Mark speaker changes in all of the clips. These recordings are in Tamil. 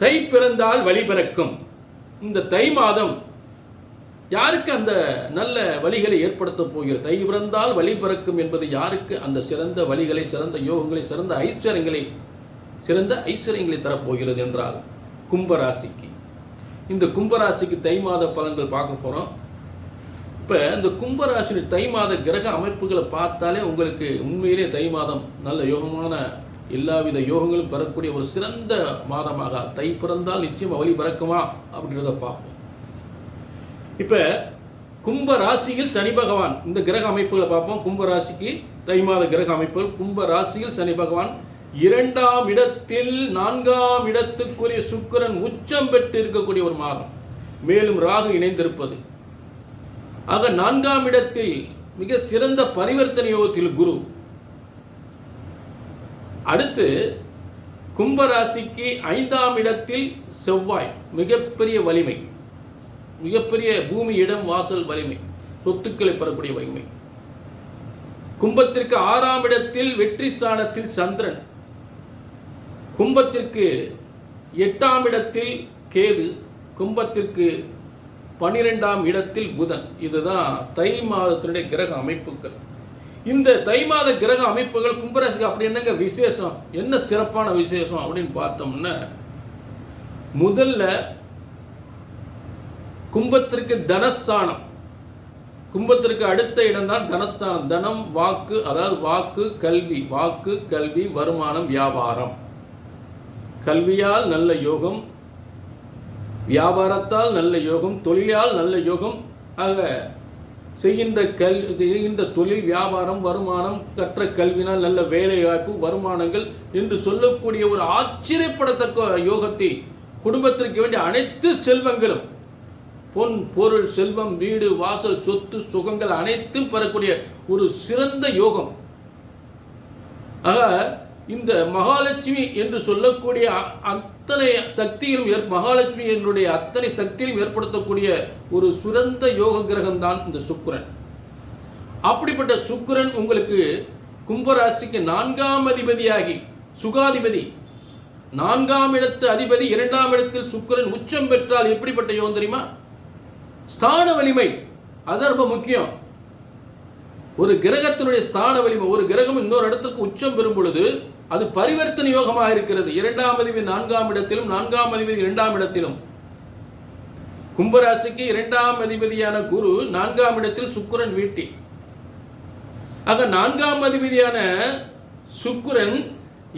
Speaker 1: தை பிறந்தால் வழி பிறக்கும். இந்த தை மாதம் யாருக்கு அந்த நல்ல வழிகளை ஏற்படுத்த போகிறது? தை பிறந்தால் வழி பிறக்கும் என்பது யாருக்கு? அந்த சிறந்த வழிகளை சிறந்த யோகங்களை சிறந்த ஐஸ்வர்யங்களை சிறந்த ஐஸ்வர்யங்களை தரப்போகிறது என்றால் கும்பராசிக்கு. இந்த கும்பராசிக்கு தை மாத பலன்கள் பார்க்க போகிறோம் இப்போ இந்த கும்பராசியின் தை மாத கிரக அமைப்புகளை பார்த்தாலே உங்களுக்கு உண்மையிலே தை மாதம் நல்ல யோகமான எல்லாவித யோகங்களும் பெறக்கூடிய ஒரு சிறந்த மாதமாக. தை பிறந்தால் நிச்சயம் வழி பிறக்குமா? அப்படின்றத பார்ப்போம். இப்ப கும்ப ராசியில் சனி பகவான். இந்த கிரக அமைப்புகளை பார்ப்போம். கும்ப ராசிக்கு தை மாத கிரக அமைப்புகள். கும்ப ராசியில் சனி பகவான் இரண்டாம் இடத்தில் நான்காம் இடத்துக்குரிய சுக்கிரன் உச்சம் பெற்று இருக்கக்கூடிய ஒரு மாதம். மேலும் ராகு இணைந்திருப்பது. ஆக நான்காம் இடத்தில் மிக சிறந்த பரிவர்த்தனை யோகத்தில் குரு. அடுத்து கும்பராசிக்கு ஐந்தாம் இடத்தில் செவ்வாய் மிகப்பெரிய வலிமை. மிகப்பெரிய பூமி இடம் வாசல் வலிமை. சொத்துக்களை பெறக்கூடிய வலிமை. கும்பத்திற்கு ஆறாம் இடத்தில் வெற்றி ஸ்தானத்தில் சந்திரன். கும்பத்திற்கு எட்டாம் இடத்தில் கேது. கும்பத்திற்கு பனிரெண்டாம் இடத்தில் புதன். இதுதான் தை மாதத்தினுடைய கிரக அமைப்புகள். இந்த தை மாத கிரக அமைப்புகள் கும்பராசிக்கு அப்படி என்னங்க விசேஷம்? என்ன சிறப்பான விசேஷம் அப்படின்னு பார்த்தோம்னா முதல்ல கும்பத்திற்கு தனஸ்தானம். கும்பத்திற்கு அடுத்த இடம்தான் தனஸ்தானம். தனம் வாக்கு அதாவது வாக்கு கல்வி. வாக்கு கல்வி வருமானம் வியாபாரம். கல்வியால் நல்ல யோகம் வியாபாரத்தால் நல்ல யோகம் தொழிலால் நல்ல யோகம். ஆக செய்கின்ற கல் செய்கின்ற தொழில் வியாபாரம் வருமானம் கற்ற கல்வினால் நல்ல வேலை வாய்ப்பு வருமானங்கள் என்று சொல்லக்கூடிய ஒரு ஆச்சரியப்படத்தக்க யோகத்தை குடும்பத்திற்கு வேண்டிய அனைத்து செல்வங்களும் பொன் பொருள் செல்வம் வீடு வாசல் சொத்து சுகங்கள் அனைத்தும் பெறக்கூடிய ஒரு சிறந்த யோகம். ஆக இந்த மகாலட்சுமி என்று சொல்லக்கூடிய அ- அத்தனை சக்தியிலும் ஏற்- மகாலட்சுமி என்னுடைய அத்தனை சக்தியிலும் ஏற்படுத்தக்கூடிய ஒரு சுரந்த யோக கிரகம் தான் இந்த சுக்கரன். அப்படிப்பட்ட சுக்கிரன் உங்களுக்கு கும்பராசிக்கு நான்காம் அதிபதியாகி சுகாதிபதி நான்காம் இடத்து அதிபதி இரண்டாம் இடத்தில் சுக்கிரன் உச்சம் பெற்றால் எப்படிப்பட்ட யோகம் தெரியுமா? ஸ்தான வலிமை அது ரொம்ப முக்கியம். ஒரு கிரகத்தினுடைய ஸ்தான வலிமை ஒரு கிரகம் இன்னொரு இடத்துக்கு உச்சம் பெறும் பொழுது அது பரிவர்த்தனை யோகமாக இருக்கிறது. இரண்டாம் அதிபதி நான்காம் இடத்திலும் நான்காம் அதிபதி இரண்டாம் இடத்திலும். கும்பராசிக்கு இரண்டாம் அதிபதியான குரு நான்காம் இடத்தில் சுக்கரன் வீட்டி. ஆக நான்காம் அதிபதியான சுக்கரன்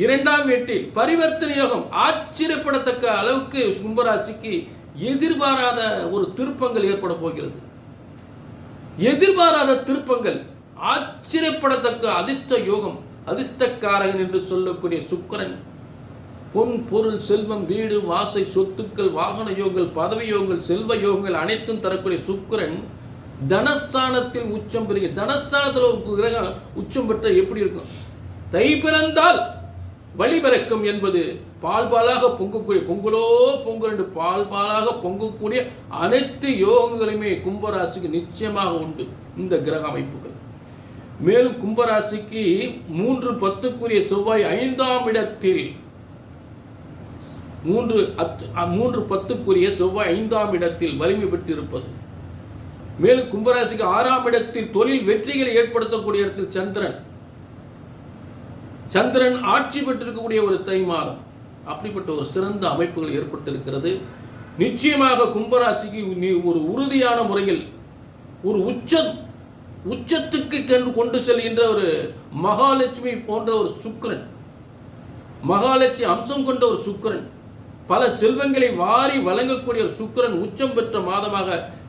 Speaker 1: இரண்டாம் வீட்டில் பரிவர்த்தனை யோகம் ஆச்சரியப்படத்தக்க அளவுக்கு கும்பராசிக்கு எதிர்பாராத ஒரு திருப்பங்கள் ஏற்பட போகிறது. எதிர்பாராத திருப்பங்கள் ஆச்சரியப்படத்தக்க அதிர்ஷ்ட யோகம் அதிர்ஷ்டக்காரகன் என்று சொல்லக்கூடிய சுக்கரன். பொன் பொருள் செல்வம் வீடு வாசை சொத்துக்கள் வாகன யோகங்கள் பதவி யோகங்கள் செல்வ யோகங்கள் அனைத்தும் தரக்கூடிய சுக்கரன் தனஸ்தானத்தில் உச்சம் பெறுகிற தனஸ்தானத்தில் ஒரு கிரகம் உச்சம் பெற்ற எப்படி இருக்கும்? தை பிறந்தால் வழி பிறக்கும் என்பது பால் பாலாக பொங்கக்கூடிய பொங்கலோ பொங்கல் என்று பால் பாலாக பொங்கக்கூடிய அனைத்து யோகங்களுமே கும்பராசிக்கு நிச்சயமாக உண்டு. இந்த கிரக அமைப்புகள். மேலும் கும்பராசிக்கு மூன்று பத்துக்குரிய செவ்வாய் ஐந்தாம் இடத்தில். மூன்று அத்து மூன்று பத்துக்குரிய செவ்வாய் ஐந்தாம் இடத்தில் வலிமை பெற்றிருப்பது. மேலும் கும்பராசிக்கு ஆறாம் இடத்தில் தொழில் வெற்றிகளை ஏற்படுத்தக்கூடிய இடத்தில் சந்திரன். சந்திரன் ஆட்சி பெற்றிருக்கக்கூடிய ஒரு தை மாதம். அப்படிப்பட்ட ஒரு சிறந்த அமைப்புகள் ஏற்பட்டிருக்கிறது. நிச்சயமாக கும்பராசிக்கு நீ ஒரு உறுதியான முறையில் ஒரு உச்சம் உச்சத்துக்கு கண்டு கொண்டு செல்கின்ற ஒரு மகாலட்சுமி போன்ற ஒரு சுக்கிரன். மகாலட்சுமி அம்சம் கொண்ட ஒரு சுக்கிரன். பல செல்வங்களை வாரி வழங்கக்கூடிய ஒரு சுக்கிரன் உச்சம் பெற்ற மாதமாக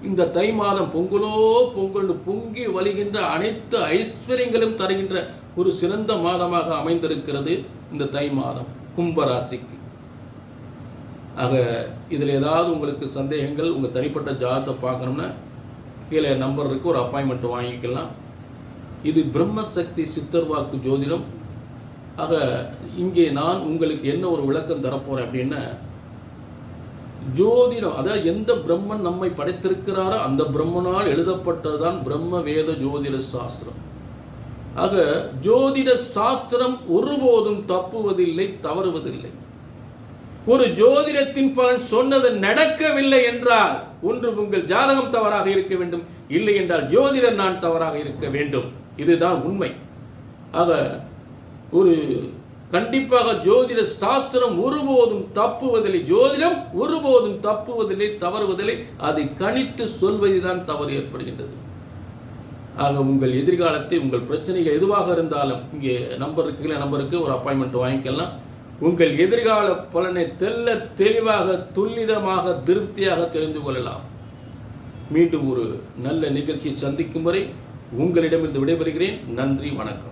Speaker 1: இந்த தை மாதம் பொங்கலோ பொங்கல் பொங்கி வழிகின்ற அனைத்து ஐஸ்வர்யங்களும் தருகின்ற ஒரு சிறந்த மாதமாக அமைந்திருக்கிறது இந்த தை மாதம் கும்பராசிக்கு. ஆக இதில் ஏதாவது உங்களுக்கு சந்தேகங்கள் உங்கள் தனிப்பட்ட ஜாதத்தை பார்க்கணும்னா கீழே நம்பர் இருக்கு ஒரு அப்பாயின்மெண்ட் வாங்கிக்கலாம். இது பிரம்மசக்தி சித்தர்வாக்கு ஜோதிடம். ஆக இங்கே நான் உங்களுக்கு என்ன ஒரு விளக்கம் தரப்போறேன் அப்படின்னா ஜோதிடம் அதாவது எந்த பிரம்மன் நம்மை படைத்திருக்கிறாரோ அந்த பிரம்மனால் எழுதப்பட்டதுதான் பிரம்ம வேத ஜோதிட சாஸ்திரம். ஆக ஜோதிட சாஸ்திரம் ஒருபோதும் தப்புவதில்லை தவறுவதில்லை. ஒரு ஜோதிடத்தின் பலன் சொன்னது நடக்கவில்லை என்றால் ஒன்று உங்கள் ஜாதகம் தவறாக இருக்க வேண்டும் இல்லை என்றால் ஜோதிடர் நான் தவறாக இருக்க வேண்டும். இதுதான் உண்மை. ஆக ஒரு கண்டிப்பாக ஜோதிட சாஸ்திரம் ஒருபோதும் தப்புவதில்லை ஜோதிடம் ஒருபோதும் தப்புவதில்லை தவறுவதில்லை அதை கணித்து சொல்வதுதான் தவறு ஏற்படுகின்றது. ஆக உங்கள் எதிர்காலத்தை உங்கள் பிரச்சனைகள் எதுவாக இருந்தாலும் இங்கே நம்பர் இருக்குல்ல நம்பருக்கு ஒரு அப்பாயின்மெண்ட் வாங்கிக்கலாம். உங்கள் எதிர்கால பலனை தெல்ல தெளிவாக துல்லிதமாக திருப்தியாக தெரிந்து கொள்ளலாம். மீண்டும் ஒரு நல்ல நிகழ்ச்சி சந்திக்கும் வரை உங்களிடமிருந்து விடைபெறுகிறேன். நன்றி வணக்கம்.